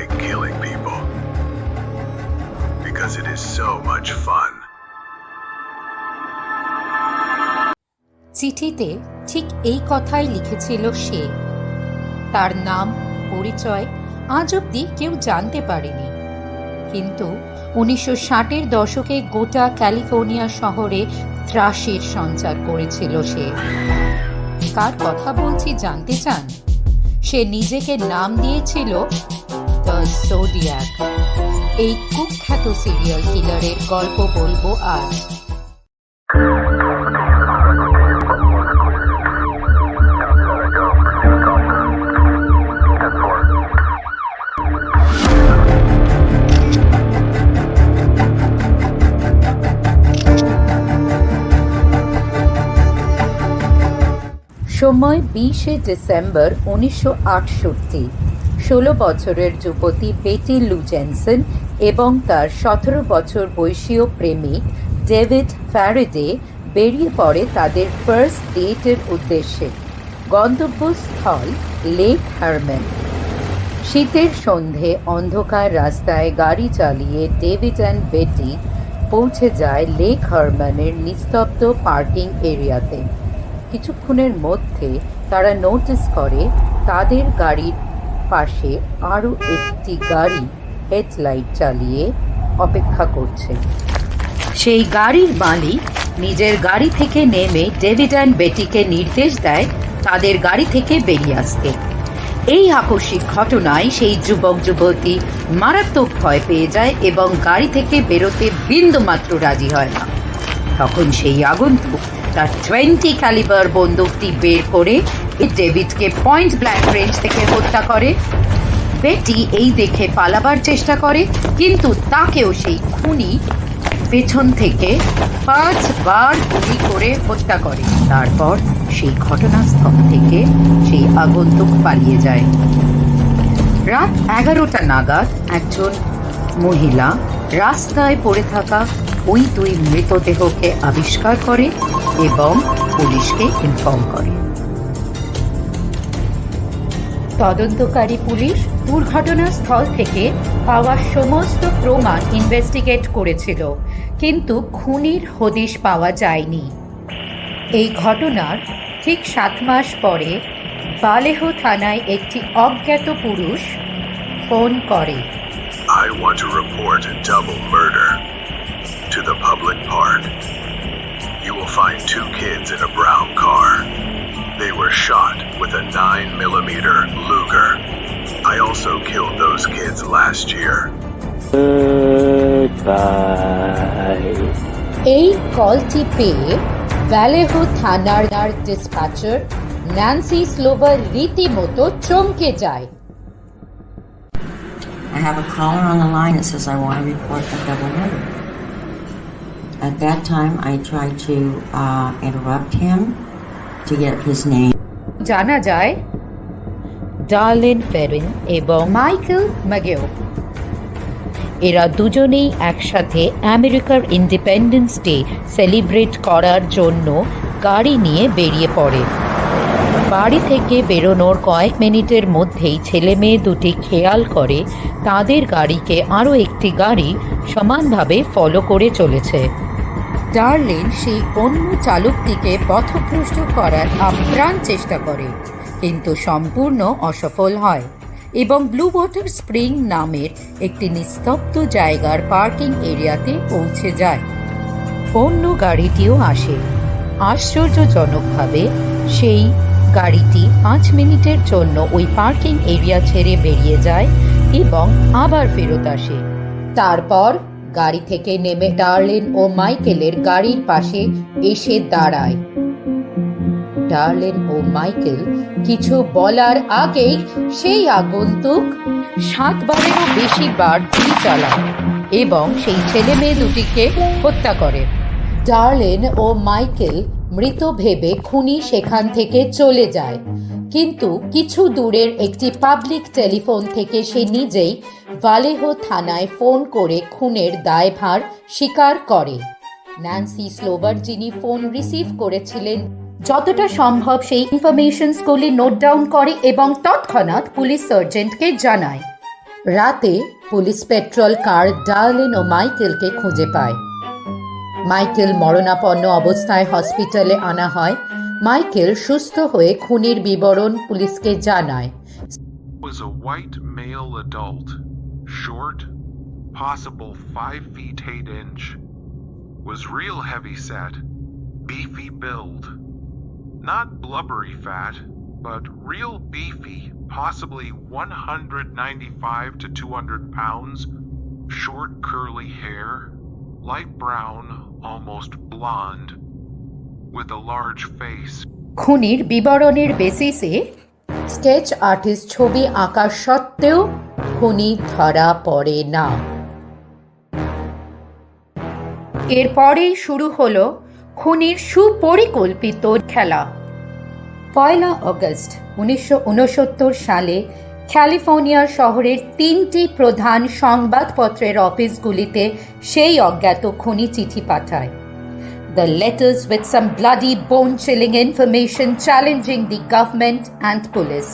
like killing people. Because it is so much fun. চিঠিতে ঠিক এই কথাই লিখেছিল সে তার নাম, পরিচয় আজ অব্দি কেউ জানতে পারেনি কিন্তু উনিশশো ষাটের দশকে গোটা ক্যালিফোর্নিয়া শহরে ত্রাসের সঞ্চার করেছিল সে কার কথা বলছি জানতে চান সে নিজেকে নাম দিয়েছিল দ্য সোডিয়াক এই কুখ্যাত সিরিয়াল কিলারের গল্প বলব আজ। সময় বিশে ডিসেম্বর উনিশশো আটষট্টি। ষোলো বছরের যুবতী বেটি লু জেনসন এবং তার সতেরো বছর বয়সীয় প্রেমিক ডেভিড ফ্যারেডে বেরিয়ে পড়ে তাদের ফার্স্ট ডেটের উদ্দেশ্যে। গন্তব্যস্থল লেক হারম্যান। শীতের সন্ধে অন্ধকার রাস্তায় গাড়ি চালিয়ে ডেভিড অ্যান্ড বেটি পৌঁছে যায় লেক হারম্যানের নিস্তব্ধ পার্কিং এরিয়াতে। কিছুক্ষণের মধ্যে তারা নোটিস করে তাদের গাড়ির পাশে আরও একটি গাড়ি হেডলাইট চালিয়ে অপেক্ষা করছে। সেই গাড়ির মালিক নিজের গাড়ি থেকে নেমে ডেভিড অ্যান্ড বেটিকে নির্দেশ দেয় তাদের গাড়ি থেকে বেরিয়ে আসতে। এই আকস্মিক ঘটনায় সেই যুবক যুবতী মারাত্মক ভয় পেয়ে যায় এবং গাড়ি থেকে বেরোতে বিন্দুমাত্র রাজি হয় না। তখন সেই আগন্তুক তার টোয়েন্টি ক্যালিবার বন্দুকটি বের করে ডেভিডকে পয়েন্ট ব্ল্যাক রেঞ্জ থেকে হত্যা করে। বেটি এই দেখে পালাবার চেষ্টা করে, কিন্তু তাকেও সেই খুনি পেছন থেকে পাঁচবার গুলি করে হত্যা করে। তারপর সেই ঘটনাস্থল থেকে সেই আগন্তুক পালিয়ে যায়। রাত এগারোটা নাগাদ একজন মহিলা রাস্তায় পড়ে থাকা ওই দুই মৃতদেহকে আবিষ্কার করে এবং পুলিশকে ইনফর্ম করে। তদন্তকারী পুলিশ দুর্ঘটনাস্থল থেকে পাওয়া সমস্ত প্রমাণ ইনভেস্টিগেট করেছিল, কিন্তু খুনির হদিশ পাওয়া যায়নি এই ঘটনার ঠিক সাত মাস পরে বালেহ থানায় একটি অজ্ঞাত পুরুষ ফোন করে to the public park. You will find two kids in a brown car. They were shot with a 9 millimeter Luger. I also killed those kids last year. Goodbye. এই কলটি পেয়ে ভ্যালেহো থানার ডিসপ্যাচার ন্যান্সি স্লোভার রীতিমতো চমকে যায় I have a caller on the line that says I want to report a double murder. At that time, I tried to uh, interrupt him to get his name. জানা যায়, ডার্লেন ফেরিন এবং মাইকেল ম্যাগেও। এরা দুজনেই একসাথে আমেরিকার ইন্ডিপেন্ডেন্স ডে সেলিব্রেট করার জন্য গাড়ি নিয়ে বেরিয়ে পড়ে। বাড়ি থেকে বেরোনোর কয়েক মিনিটের মধ্যেই ছেলে মেয়ে দুটি খেয়াল করে তাদের গাড়িকে আরও একটি গাড়ি সমানভাবে ফলো করে চলেছে। ডার্লিন সেই অন্য চালকটিকে পথভ্রষ্ট করার আপ্রাণ চেষ্টা করে, কিন্তু সম্পূর্ণ অসফল হয় এবং ব্লু ওয়াটার স্প্রিং নামের একটি নিস্তব্ধ জায়গার পার্কিং এরিয়াতে পৌঁছে যায়। অন্য গাড়িটিও আসে। আশ্চর্যজনকভাবে সেই গাড়িটি পাঁচ মিনিটের জন্য ওই পার্কিং এরিয়া ছেড়ে বেরিয়ে যায় এবং আবার ফেরত আসে। তারপর গাড়ি থেকে নেমে ডার্লিন ও মাইকেলের গাড়ির পাশে এসে দাঁড়ায়। ডার্লিন ও মাইকেল, কিছু বলার আগেই সেই আগন্তুক সাতবারেরও বেশি বার গুলি চালায় এবং সেই ছেলে মেয়ে দুটিকে হত্যা করে। ডার্লিন ও মাইকেল মৃত ভেবে খুনি সেখান থেকে চলে যায়। কিন্তু কিছু দূরের একটি পাবলিক টেলিফোন থেকে সে নিজেই ভালেহো থানায় ফোন করে খুনের দায়ভার স্বীকার করে। ন্যান্সি স্লোভার যিনি ফোন রিসিভ করেছিলেন, যতটা সম্ভব সেই ইনফরমেশনসগুলি নোট ডাউন করে এবং তৎক্ষণাৎ পুলিশ সার্জেন্টকে জানায়। রাতে পুলিশ পেট্রোল কার ডার্লিন ও মাইকেলকে খুঁজে পায়। মাইকেল মরণাপন্ন অবস্থায় হসপিটালে আনা হয়। মাইকেল সুস্থ হয়ে খুনির বিবরণ পুলিশকে জানায় was a white male adult, short, possible 5 feet 8 inch, was real heavy set, beefy build. Not blubbery fat, but real beefy, possibly 195 to 200 pounds, short curly hair, light brown, almost blonde, খুনির বিবরণের বেসিসে sketch artist ছবি আঁকা সত্ত্বেও খুনি ধরা পড়ে না। এরপরেই শুরু হলো খুনির সুপরিকল্পিত খেলা। পয়লা অগস্ট উনিশশো উনসত্তর সালে ক্যালিফোর্নিয়ার শহরের তিনটি প্রধান সংবাদপত্রের অফিসগুলিতে সেই অজ্ঞাত খুনি চিঠি পাঠায়। The letters with some bloody bone chilling information challenging the government and police.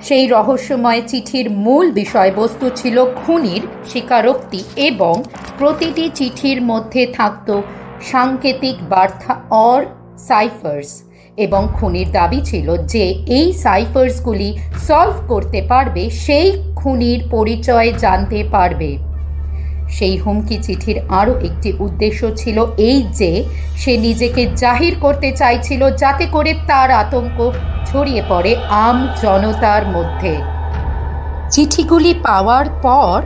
সেই রহস্যময় চিঠির মূল বিষয়বস্তু ছিল খুনির স্বীকারোক্তি এবং প্রতিটি চিঠির মধ্যে থাকত সাংকেতিক বার্তা অর সাইফার্স এবং খুনির দাবি ছিল যে এই সাইফার্সগুলি সলভ করতে পারবে, সেই খুনির পরিচয় জানতে পারবে সেই হুমকি চিঠির আরও একটি উদ্দেশ্য ছিল এই যে, সে নিজেকে জাহির করতে চাইছিল যাতে করে তার আতঙ্ক ছড়িয়ে পড়ে আম জনতার মধ্যে। চিঠিগুলি পাওয়ার পর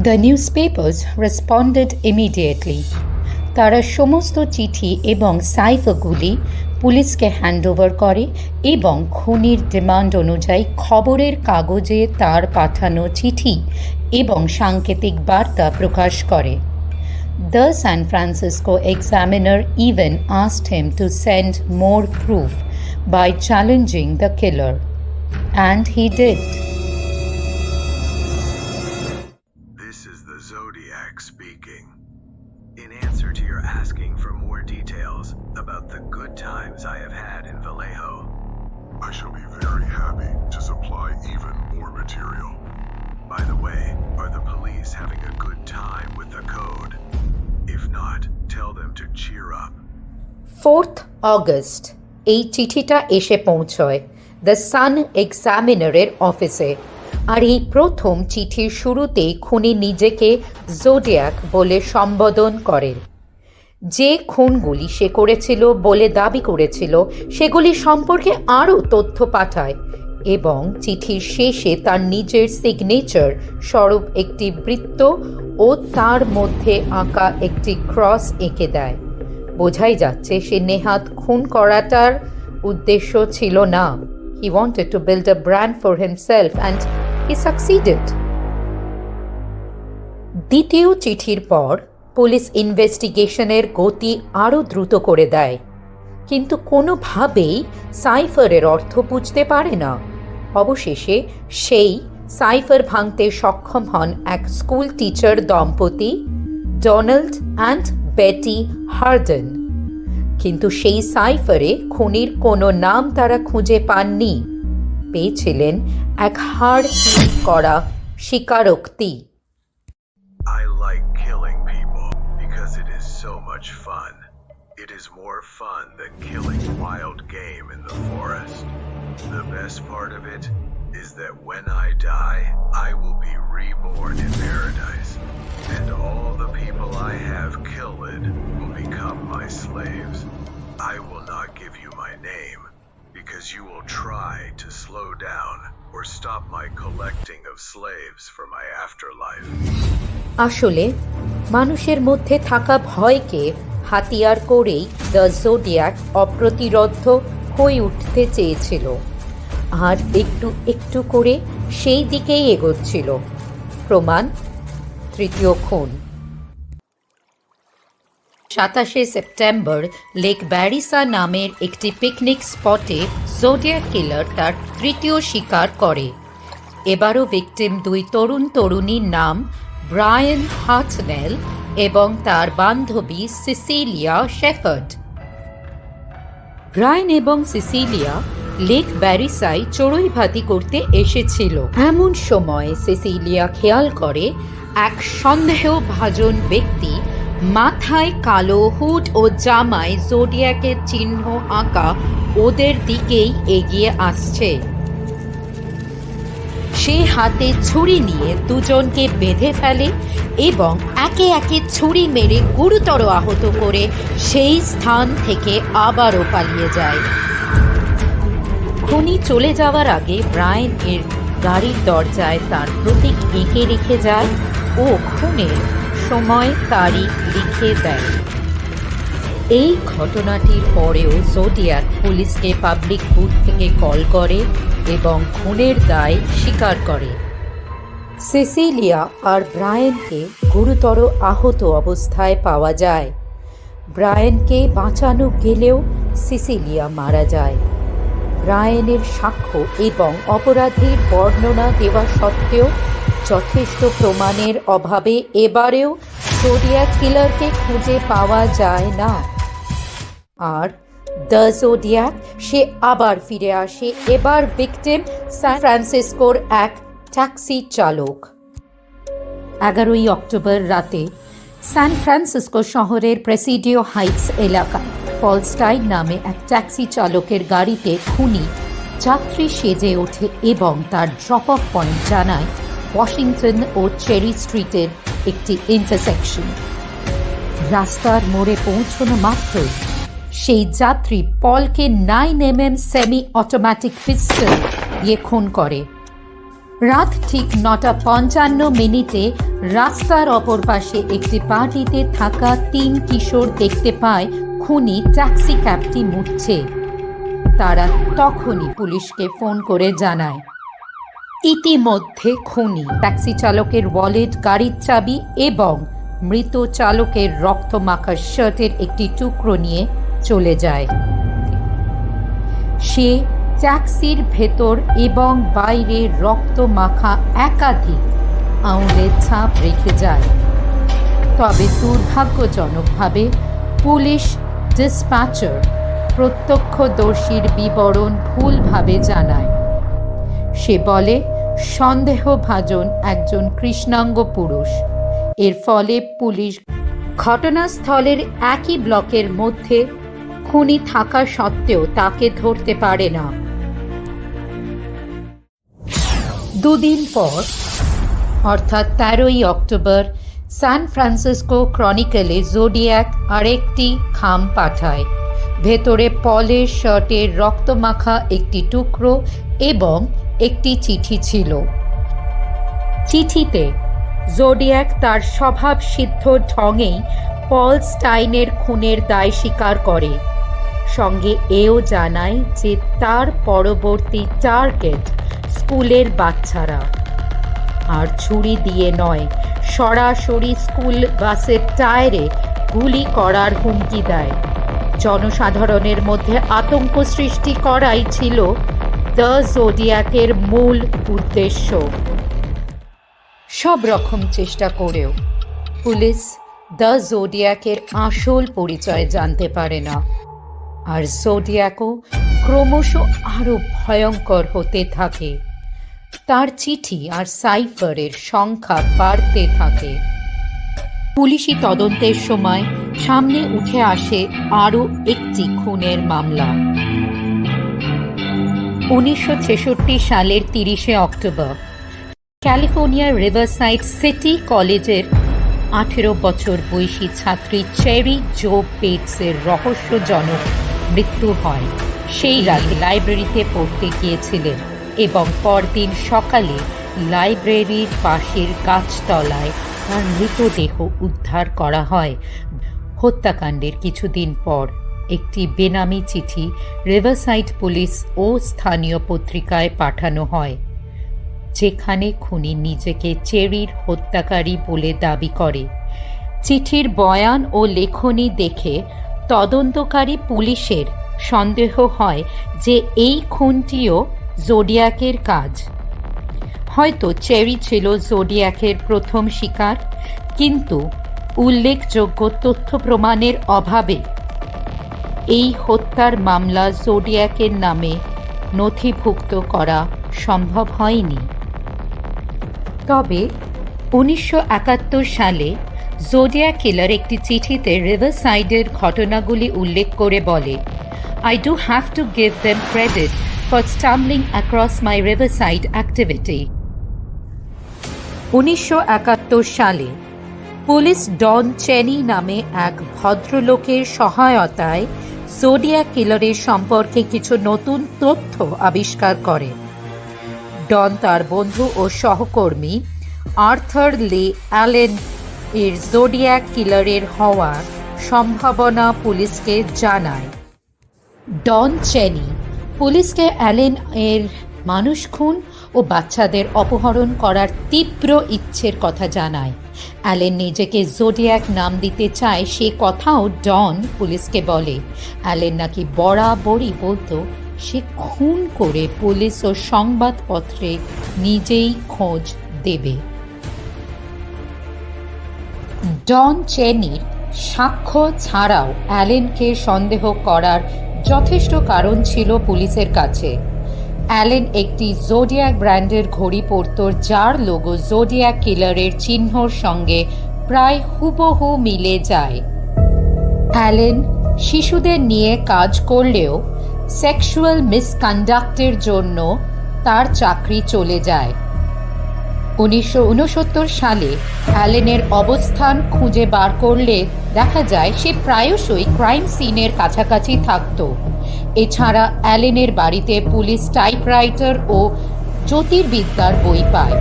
the news papers responded immediately. তারা সমস্ত চিঠি এবং সাইফাগুলি পুলিশকে হ্যান্ডওভার করে এবং খুনির ডিমান্ড অনুযায়ী খবরের কাগজে তার পাঠানো চিঠি এবং সাংকেতিক বার্তা প্রকাশ করে The San Francisco Examiner even asked him to send more proof by challenging the killer. And he did. August. এই চিঠিটা এসে পৌঁছয় দ্য সান এক্সামিনারের অফিসে। আর এই প্রথম চিঠির শুরুতেই খুনি নিজেকে জোডিয়াক বলে সম্বোধন করেন যে খুনগুলি সে করেছিল বলে দাবি করেছিল, সেগুলি সম্পর্কে আরও তথ্য পাঠায় এবং চিঠির শেষে তার নিজের সিগনেচার স্বরূপ একটি বৃত্ত ও তার মধ্যে আঁকা একটি ক্রস এঁকে দেয়। বোঝাই যাচ্ছে সে নেহাত খুন করাটার উদ্দেশ্য ছিল না। He wanted to build a brand for himself and he succeeded দ্বিতীয় চিঠির পর পুলিশ ইনভেস্টিগেশনের গতি আরও দ্রুত করে দেয়। কিন্তু কোনোভাবেই সাইফারের অর্থ বুঝতে পারে না। অবশেষে সেই সাইফার ভাঙতে সক্ষম হন এক স্কুল টিচার দম্পতি ডোনাল্ড অ্যান্ড বেটি হার্ডেন কিন্তু সেই সাইফারে খুনির কোনো নাম তারা খুঁজে পাননি পেয়েছিলেন এক হাড় করা স্বীকারোক্তি fun than killing wild game in the forest. The best part of it is that when I die, I will be reborn in paradise, and all the people I have killed will become my slaves. I will not give you my name because you will try to slow down or stop my collecting of slaves for my afterlife. আসলে মানুষের মধ্যে থাকা ভয়কে হাতিয়ার করেই the zodiac অপ্রতিরোধ হয়ে উঠতে চেয়েছিল আর একটু একটু করে সেই দিকেই এগোচ্ছিল। প্রমাণ, তৃতীয় খুন। সাতাশে সেপ্টেম্বর, লেক ব্যারিসা নামের একটি পিকনিক স্পটে জোডিয়াক কিলার তার তৃতীয় শিকার করে। এবারও ভিকটিম দুই তরুণ তরুণীর নাম ব্রায়ান হাটনেল এবং তার বান্ধবী সিসিলিয়া শেফার্ড। ব্রায়ান এবং সিসিলিয়া লেক ব্যারিসাই চড়ুইভাতি করতে এসেছিল। এমন সময় সেসিলিয়া খেয়াল করে, এক সন্দেহভাজন ব্যক্তি মাথায় কালো হুট ও জামায় জোডিয়াকের চিহ্ন আঁকা ওদের দিকেই এগিয়ে আসছে। সে হাতে ছুরি নিয়ে দুজনকে বেঁধে ফেলে এবং একে একে ছুরি মেরে গুরুতর আহত করে সেই স্থান থেকে আবারও পালিয়ে যায়। খুনি চলে যাওয়ার আগে ব্রায়েন এর গাড়ির দরজায় তার প্রতীক এঁকে রেখে যায় ও খুনের সময় তারিখ লিখে দেয়। এই ঘটনাটির পরেও জোডিয়াক পুলিশকে পাবলিক বুথ থেকে কল করে এবং খুনের দায় স্বীকার করে। সিসিলিয়া আর ব্রায়েনকে গুরুতর আহত অবস্থায় পাওয়া যায়। ব্রায়েনকে বাঁচানো গেলেও সিসিলিয়া মারা যায়। ব্রায়েনের সাক্ষ্য এবং অপরাধীর বর্ণনা দেওয়া সত্ত্বেও যথেষ্ট প্রমাণের অভাবে এবারেও জোডিয়াক কিলারকে খুঁজে পাওয়া যায় না। আর দ্য জোডিয়াক, সে আবার ফিরে আসে। এবার ভিকটিম সান ফ্রান্সিসকোর এক ট্যাক্সি চালক। এগারোই অক্টোবর রাতে সান ফ্রান্সিসকো শহরের প্রেসিডিও হাইটস এলাকায় পলস্টাইন নামে এক ট্যাক্সি চালকের গাড়িতে খুনি। যাত্রী সেজে ওঠে এবং তার ড্রপ অফ পয়েন্ট জানায় ওয়াশিংটন ও চেরি স্ট্রিটের একটি ইন্টারসেকশন রাস্তার মোড়ে পৌঁছনো মাত্রই সেই যাত্রী পলকে nine M M semi automatic pistol দিয়ে খুন করে। রাত ঠিক নটা পঞ্চান্ন মিনিটে রাস্তার অপর পাশে একটি পার্টিতে থাকা তিন কিশোর দেখতে পায় খুনি ট্যাক্সি ক্যাবটি মুছছে তারা তখনই পুলিশকে ফোন করে জানায়। ইতিমধ্যে খুনি, ট্যাক্সি চালকের ওয়ালেট, গাড়ির চাবি এবং মৃত চালকের রক্তমাখা শার্টের একটি টুকরো নিয়ে চলে যায়। সে ট্যাক্সির ভেতর এবং বাইরে রক্ত মাখা একাধিক আঙুলের ছাপ রেখে যায়। তবে দুর্ভাগ্যজনকভাবে পুলিশ ডিসপ্যাচার প্রত্যক্ষদর্শীর বিবরণ ভুলভাবে জানায়। সে বলে, সন্দেহভাজন একজন কৃষ্ণাঙ্গ পুরুষ। এর ফলে পুলিশ ঘটনাস্থলের একই ব্লকের মধ্যে খুনি থাকা সত্ত্বেও তাকে ধরতে পারে না। দুদিন পর, অর্থাৎ তেরোই অক্টোবর সান ফ্রান্সিসকো ক্রনিকলে জোডিয়াক আরেকটি খাম পাঠায়। ভেতরে পলের শার্টের রক্তমাখা একটি টুকরো এবং একটি চিঠি ছিল। চিঠিতে জোডিয়াক তার স্বভাব সিদ্ধ ঢঙেই পল স্টাইনের খুনের দায় স্বীকার করে। সঙ্গে এও জানায় যে তার পরবর্তী টার্গেট স্কুলের বাচ্চারা। আর ছুরি দিয়ে নয় সরাসরি স্কুল বাসের টায়ারে গুলি করার হুমকি দেয়। জনসাধারণের মধ্যে আতঙ্ক সৃষ্টি করাই ছিল দ্য জোডিয়াকের মূল উদ্দেশ্য। সব রকম চেষ্টা করেও পুলিশ দ্য জোডিয়াকের আসল পরিচয় জানতে পারে না। আর জোডিয়াকও ক্রমশ আরও ভয়ঙ্কর হতে থাকে। তার চিঠি আর সাইফারের সংখ্যা বাড়তে থাকে। পুলিশি তদন্তের সময় সামনে উঠে আসে আরও একটি খুনের মামলা। উনিশশো ছেষট্টি সালের তিরিশে অক্টোবর, ক্যালিফোর্নিয়ার রিভারসাইড সিটি কলেজের আঠেরো বছর বয়সী ছাত্রী চেরি জো পেটসের রহস্যজনক মৃত্যু হয়। সেই রাতে লাইব্রেরিতে পড়তে গিয়েছিলেন। এবং পরদিন সকালে লাইব্রেরির পাশের গাছতলায় তার মৃতদেহ উদ্ধার করা হয়। হত্যাকাণ্ডের কিছুদিন পর একটি বেনামি চিঠি রিভারসাইড পুলিশ ও স্থানীয় পত্রিকায় পাঠানো হয়, যেখানে খুনি নিজেকে চেরির হত্যাকারী বলে দাবি করে। চিঠির বয়ান ও লেখনী দেখে তদন্তকারী পুলিশের সন্দেহ হয় যে এই খুনটিও জোডিয়াকের কাজ। হয়তো চেরি ছিল জোডিয়াকের প্রথম শিকার, কিন্তু উল্লেখযোগ্য তথ্য প্রমাণের অভাবে এই হত্যার মামলা জোডিয়াকের নামে নথিভুক্ত করা সম্ভব হয়নি। তবে উনিশশো একাত্তর সালে জোডিয়া কিলার একটি চিঠিতে রিভারসাইডের ঘটনাগুলি উল্লেখ করে বলে I do have to give them credit for stumbling across my riverside activity উনিশশো সালে, পুলিশ ডন চেনি নামে এক ভদ্রলোকের সহায়তায় জোডিয়া কিলারের সম্পর্কে কিছু নতুন তথ্য আবিষ্কার করে। ডন তার বন্ধু ও সহকর্মী আর্থার লে অ্যালেন এর জোডিয়াক কিলারের হওয়ার সম্ভাবনা পুলিশকে জানায়। ডন চেনি পুলিশকে অ্যালেন এর মানুষ খুন ও বাচ্চাদের অপহরণ করার তীব্র ইচ্ছের কথা জানায়। অ্যালেন নিজেকে জোডিয়াক নাম দিতে চায় সে কথাও ডন পুলিশকে বলে। অ্যালেন নাকি বরাবরই বলতো, সে খুন করে পুলিশ ও সংবাদপত্রে নিজেই খোঁজ দেবে। ডন চেনির সাক্ষ্য ছাড়াও অ্যালেনকে সন্দেহ করার যথেষ্ট কারণ ছিল পুলিশের কাছে। অ্যালেন একটি জোডিয়াক ব্র্যান্ডের ঘড়ি পরত যার লোগো জোডিয়াক কিলারের চিহ্নর সঙ্গে প্রায় হুবহু মিলে যায়। অ্যালেন শিশুদের নিয়ে কাজ করলেও সেক্সুয়াল মিসকন্ডাক্টের জন্য তার চাকরি চলে যায়। উনিশশো উনসত্তর সালে অ্যালেনের অবস্থান খুঁজে বার করলে দেখা যায় সে প্রায়শই ক্রাইম সিনের কাছাকাছি থাকত। এছাড়া অ্যালেনের বাড়িতে পুলিশ টাইপরাইটার ও জ্যোতির্বিদ্যার বই পায়,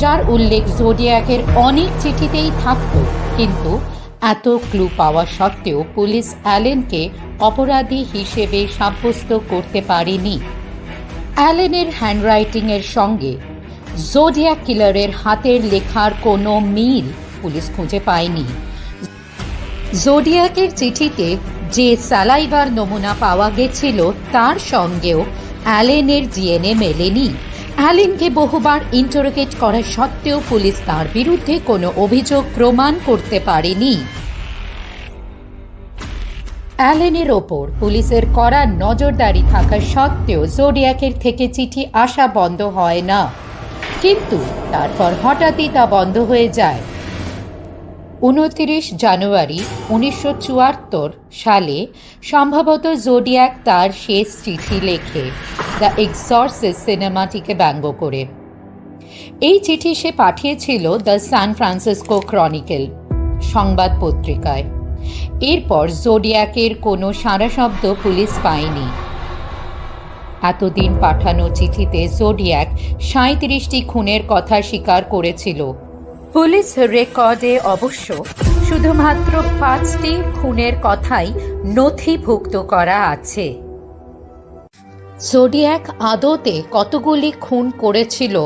যার উল্লেখ জোডিয়াকের অনেক চিঠিতেই থাকত। কিন্তু এত ক্লু পাওয়া সত্ত্বেও পুলিশ অ্যালেনকে অপরাধী হিসেবে সাব্যস্ত করতে পারেনি। অ্যালেনের হ্যান্ডরাইটিংয়ের সঙ্গে জোডিয়া কিলারের হাতের লেখার কোনো মিল পুলিশ খুঁজে পায়নি। জোডিয়াকের চিঠিতে যে স্যালাইভার নমুনা পাওয়া গেছিল, তার সঙ্গেও অ্যালেনের জিএনএ মেলেনি। অ্যালেনকে বহুবার ইন্টারোগেট করা সত্ত্বেও পুলিশ তার বিরুদ্ধে কোনো অভিযোগ প্রমাণ করতে পারেনি। অ্যালেনের ওপর পুলিশের কড়া নজরদারি থাকা সত্ত্বেও জোডিয়াকের থেকে চিঠি আসা বন্ধ হয় না। কিন্তু তারপর হঠাৎই তা বন্ধ হয়ে যায়। উনতিরিশ জানুয়ারি উনিশশো চুয়াত্তর সালে সম্ভবত জোডিয়াক তার শেষ চিঠি লেখে, দ্য এক্সর্সিস সিনেমাটিকে ব্যঙ্গ করে। এই চিঠি সে পাঠিয়েছিল দ্য সান ফ্রান্সিসকো ক্রনিকেল সংবাদ পত্রিকায়। এরপর জোডিয়াকের কোনো সারা শব্দ পুলিশ পায়নি। এতদিন পাঠানো চিঠিতে জোডিয়াক সাঁত্রিশটি খুনের কথা স্বীকার করেছিল। পুলিশ রেকর্ডে অবশ্য শুধুমাত্র পাঁচটি খুনের কথাই নথিভুক্ত করা আছে। জোডিয়াক আদতে কতগুলি খুন করেছিল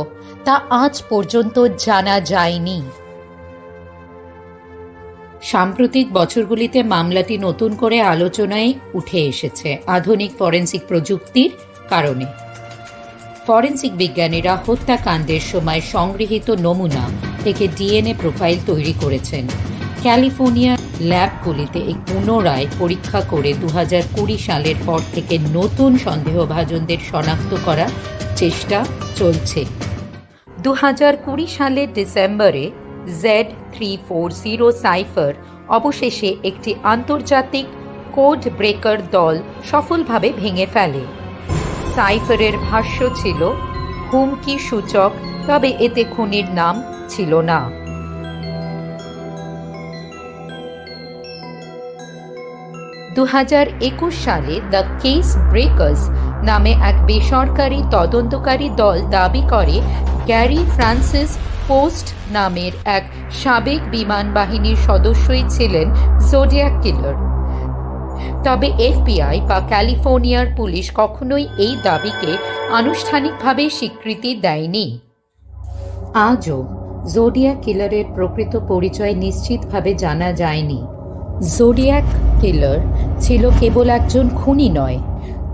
তা আজ পর্যন্ত জানা যায়নি। সাম্প্রতিক বছরগুলিতে মামলাটি নতুন করে আলোচনায় উঠে এসেছে। আধুনিক ফরেন্সিক প্রযুক্তির কারণে। ফরেন্সিক বিজ্ঞানীরা হত্যাকাণ্ডের সময় সংগৃহীত নমুনা থেকে ডিএনএ প্রোফাইল তৈরি করেছেন। ক্যালিফোর্নিয়া ল্যাবগুলিতে এই পুনরায় পরীক্ষা করে দু কুড়ি সালের পর থেকে নতুন সন্দেহভাজনদের শনাক্ত করার চেষ্টা চলছে। দু কুড়ি সালের ডিসেম্বরে Z three four zero cipher অবশেষে একটি আন্তর্জাতিক কোড ব্রেকার দল সফলভাবে ভেঙে ফেলে। সাইফারের ভাষ্য ছিল, হুমকি সূচক, তবে এতে খুনির নাম ছিল না। দু হাজার একুশ সালে দ্য কেস ব্রেকার্স নামে এক বেসরকারি তদন্তকারী দল দাবি করে, গ্যারি ফ্রান্সিস পোস্ট নামের এক সাবেক বিমান বাহিনীর সদস্যই ছিলেন জোডিয়াক কিলার তবে এফবিআই বা ক্যালিফোর্নিয়ার পুলিশ কখনোই এই দাবিকে আনুষ্ঠানিকভাবে স্বীকৃতি দেয়নি। আজও জোডিয়া কিলারের প্রকৃত পরিচয় নিশ্চিতভাবে জানা যায়নি। জোডিয়াক কিলার ছিল কেবল একজন খুনি নয়,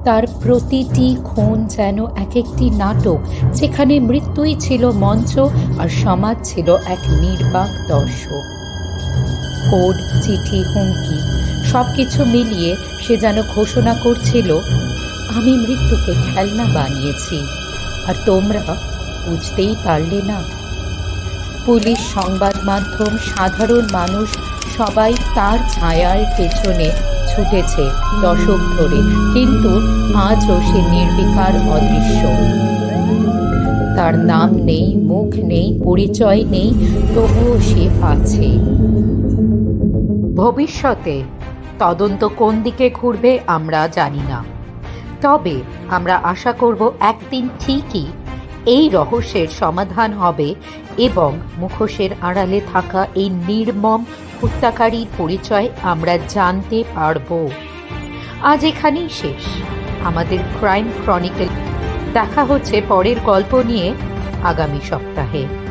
তার প্রতিটি খুন যেন এক একটি নাটক, যেখানে মৃত্যুই ছিল মঞ্চ আর সমাজ ছিল এক নির্বাক দর্শক। কোড চিঠি হুমকি সব কিছু মিলিয়ে সে যেন ঘোষণা করছিল, আমি মৃত্যুকে খেলনা বানিয়েছি, আর তোমরা বুঝতেই পারলে না। পুলিশ সংবাদ মাধ্যম, সাধারণ মানুষ সবাই তার ছায়ার পেছনে ছুটেছে দশক ধরে, কিন্তু আজও সে নির্বিকার অদৃশ্য। তার নাম নেই, মুখ নেই, পরিচয় নেই, তবুও সে আছে। ভবিষ্যতে তদন্ত কোন দিকে ঘুরবে আমরা জানি না। তবে আমরা আশা করব একদিন ঠিকই এই রহস্যের সমাধান হবে এবং মুখোশের আড়ালে থাকা এই নির্মম হত্যাকারীর পরিচয় আমরা জানতে পারব। আজ এখানেই শেষ। আমাদের ক্রাইম ক্রনিকল দেখা হচ্ছে পরের গল্প নিয়ে আগামী সপ্তাহে।